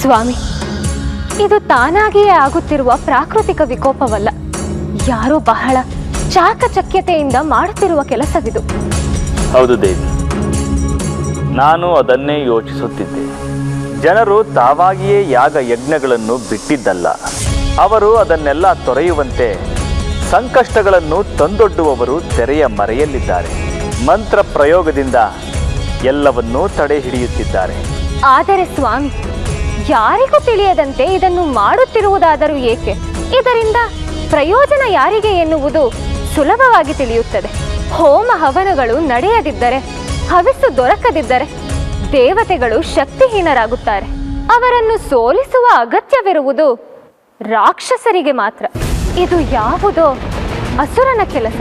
ಸ್ವಾಮಿ ಇದು ತಾನಾಗಿಯೇ ಆಗುತ್ತಿರುವ ಪ್ರಾಕೃತಿಕ ವಿಕೋಪವಲ್ಲ. ಯಾರೋ ಬಹಳ ಚಾಕಚಕ್ಯತೆಯಿಂದ ಮಾಡುತ್ತಿರುವ ಕೆಲಸವಿದು. ಹೌದು ದೇವಿ ನಾನು ಅದನ್ನೇ ಯೋಚಿಸುತ್ತಿದ್ದೆ. ಜನರು ತಾವಾಗಿಯೇ ಯಾಗ ಯಜ್ಞಗಳನ್ನು ಬಿಟ್ಟಿದ್ದಲ್ಲ. ಅವರು ಅದನ್ನೆಲ್ಲ ತೊರೆಯುವಂತೆ ಸಂಕಷ್ಟಗಳನ್ನು ತಂದೊಡ್ಡುವವರು ತೆರೆಯ ಮರೆಯಲ್ಲಿದ್ದಾರೆ. ಮಂತ್ರ ಪ್ರಯೋಗದಿಂದ ಎಲ್ಲವನ್ನೂ ತಡೆ ಹಿಡಿಯುತ್ತಿದ್ದಾರೆ ಆದರೆ ಸ್ವಾಮಿ ಯಾರಿಗೂ ತಿಳಿಯದಂತೆ ಇದನ್ನು ಮಾಡುತ್ತಿರುವುದಾದರೂ ಏಕೆ? ಇದರಿಂದ ಪ್ರಯೋಜನ ಯಾರಿಗೆ ಎನ್ನುವುದು ಸುಲಭವಾಗಿ ತಿಳಿಯುತ್ತದೆ. ಹೋಮ ಹವನಗಳು ನಡೆಯದಿದ್ದರೆ ಹವಿಸ್ಸು ದೊರಕದಿದ್ದರೆ ದೇವತೆಗಳು ಶಕ್ತಿಹೀನರಾಗುತ್ತಾರೆ. ಅವರನ್ನು ಸೋಲಿಸುವ ಅಗತ್ಯವಿರುವುದು ರಾಕ್ಷಸರಿಗೆ ಮಾತ್ರ. ಇದು ಯಾವುದೋ ಅಸುರನ ಕೆಲಸ.